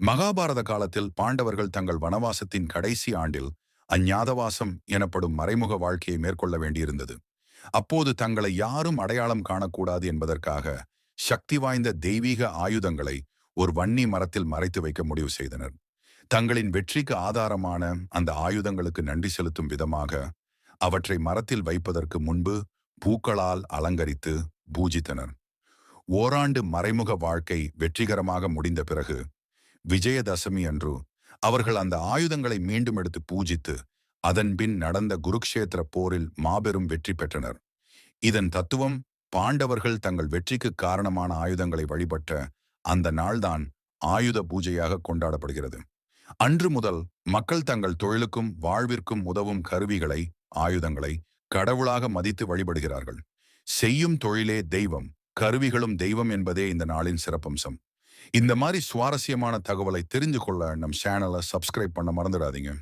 மகாபாரத காலத்தில் பாண்டவர்கள் தங்கள் வனவாசத்தின் கடைசி ஆண்டில் அஞ்ஞாதவாசம் எனப்படும் மறைமுக வாழ்க்கையை மேற்கொள்ள வேண்டியிருந்தது. அப்போது தங்களை யாரும் அடையாளம் காணக்கூடாது என்பதற்காக சக்தி வாய்ந்த தெய்வீக ஆயுதங்களை ஒரு வன்னி மரத்தில் மறைத்து வைக்க முடிவு செய்தனர். தங்களின் வெற்றிக்கு ஆதாரமான அந்த ஆயுதங்களுக்கு நன்றி செலுத்தும் விதமாக அவற்றை மரத்தில் வைப்பதற்கு முன்பு பூக்களால் அலங்கரித்து பூஜித்தனர். ஓராண்டு மறைமுக வாழ்க்கை வெற்றிகரமாக முடிந்த பிறகு விஜயதசமி அன்று அவர்கள் அந்த ஆயுதங்களை மீண்டும் எடுத்து பூஜித்து அதன்பின் நடந்த குருக்ஷேத்திர போரில் மாபெரும் வெற்றி பெற்றனர். இதன் தத்துவம் பாண்டவர்கள் தங்கள் வெற்றிக்கு காரணமான ஆயுதங்களை வழிபட்ட அந்த நாள்தான் ஆயுத பூஜையாக கொண்டாடப்படுகிறது. அன்று முதல் மக்கள் தங்கள் தொழிலுக்கும் வாழ்விற்கும் உதவும் கருவிகளை ஆயுதங்களை கடவுளாக மதித்து வழிபடுகிறார்கள். செய்யும் தொழிலே தெய்வம் கருவிகளும் தெய்வம் என்பதே இந்த நாளின் சிறப்பம்சம். இந்த மாதிரி சுவாரஸ்யமான தகவலை தெரிஞ்சு கொள்ள நம் சேனலை சப்ஸ்கிரைப் பண்ண மறந்துடாதீங்க.